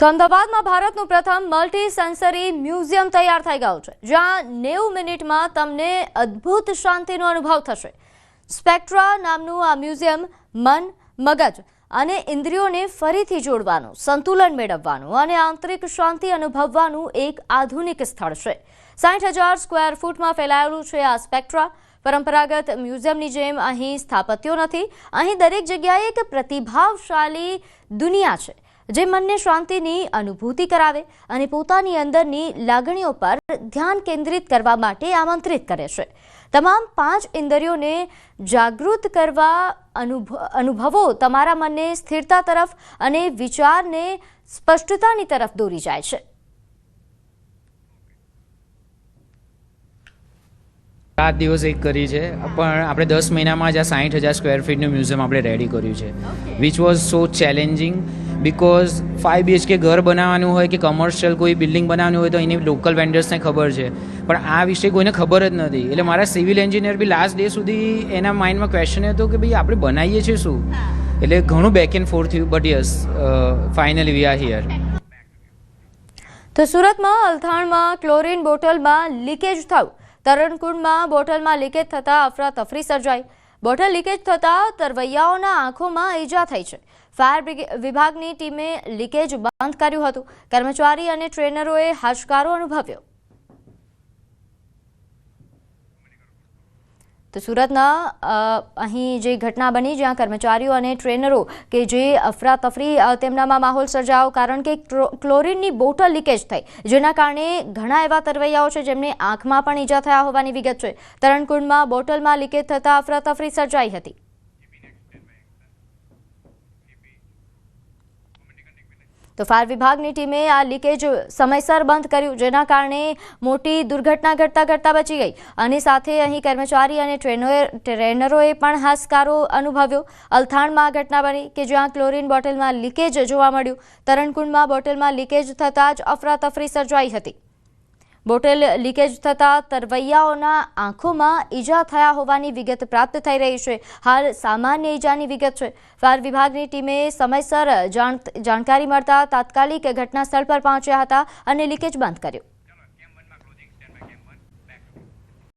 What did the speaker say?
તો અમદાવાદમાં ભારતનું પ્રથમ મલ્ટી સેન્સરી મ્યુઝિયમ તૈયાર થઈ ગયું છે, જ્યાં નેવું મિનિટમાં તમને અદ્ભુત શાંતિનો અનુભવ થશે. સ્પેક્ટ્રા નામનું આ મ્યુઝિયમ મન, મગજ અને ઇન્દ્રિયોને ફરીથી જોડવાનું, સંતુલન મેળવવાનું અને આંતરિક શાંતિ અનુભવવાનું એક આધુનિક સ્થળ છે. સાઠ હજાર સ્ક્વેર ફૂટમાં ફેલાયેલું છે આ સ્પેક્ટ્રા. પરંપરાગત મ્યુઝિયમની જેમ અહીં સ્થાપત્યો નથી, અહીં દરેક જગ્યાએ એક પ્રતિભાવશાળી દુનિયા છે. જે મનને શાંતિની અનુભૂતિ કરાવે અને પોતાની અંદરની લાગણીઓ પર ધ્યાન કેન્દ્રિત કરવા માટે આમંત્રિત કરે છે. તમામ પાંચ ઇન્દ્રિયોને જાગૃત કરવા અનુભ અનુભવો તમારા મનને સ્થિરતા તરફ અને વિચારને સ્પષ્ટતાની તરફ દોરી જાય છે. સાત દિવસ એક કરી છે પણ આપણે દસ મહિનામાં જ આ સાઠ હજાર સ્ક્વેર ફીટનું મ્યુઝિયમ આપણે રેડી કર્યું છે. Which was so challenging because five BHK ઘર બનાવવાનું હોય કે કમર્શિયલ કોઈ બિલ્ડિંગ બનાવવાનું હોય તો એની લોકલ વેન્ડર્સને ખબર છે. પણ આ વિશે કોઈને ખબર જ નથી. એટલે મારા સિવિલ એન્જિનિયર બી લાસ્ટ ડે સુધી એના માઇન્ડમાં ક્વેશ્ચન હતો કે ભાઈ આપણે બનાવીએ છીએ શું? એટલે ઘણું બેક એન્ડ ફોર્થ થયું but yes finally we are here તો સુરતમાં અલથાણમાં ક્લોરીન બોટલમાં લીકેજ થયું. તરણકુંડમાં બોટલમાં લીકેજ થતાં અફરાતફરી સર્જાઈ. બોટલ લીકેજ થતાં તરવૈયાઓના આંખોમાં ઈજા થઈ છે. ફાયર વિભાગની ટીમે લીકેજ બંધ કર્યું હતું. કર્મચારી અને ટ્રેનરોએ હાશકારો અનુભવ્યો. તો સુરતના અહીં જે ઘટના બની, જ્યાં કર્મચારીઓ અને ટ્રેનરો કે જે અફરાતફરી તેમનામાં માહોલ સર્જાયો કારણ કે ક્લો- ક્લોરીનની બોટલ લીકેજ થઈ. જેના કારણે ઘણા એવા તરવૈયાઓ છે જેમને આંખમાં પણ ઈજા થયા હોવાની વિગત છે. તરણકુંડમાં બોટલમાં લીકેજ થતાં અફરાતફરી સર્જાઈ હતી. તો ફાયર વિભાગની ટીમે આ લીકેજ સમયસર બંધ કર્યું, જેના કારણે મોટી દુર્ઘટના ઘટતા ઘટતા બચી ગઈ. અને સાથે અહીં કર્મચારી અને ટ્રેનરોએ ટ્રેનરોએ પણ હાશકારો અનુભવ્યો. અલથાણમાં ઘટના બની કે જ્યાં ક્લોરીન બોટલમાં લીકેજ જોવા મળ્યું. તરણકુંડમાં બોટલમાં લીકેજ થતાં જ અફરાતફરી સર્જાઈ હતી. બોટલ લીકેજ થતાં તરવૈયાઓના આંખોમાં ઈજા થયા હોવાની વિગત પ્રાપ્ત થઈ રહી છે. હાલ સામાન્ય ઈજાની વિગત છે. ફાયર વિભાગની ટીમે સમયસર જાણ જાણકારી મળતા તાત્કાલિક ઘટના સ્થળ પર પહોંચ્યા હતા અને લીકેજ બંધ કર્યું.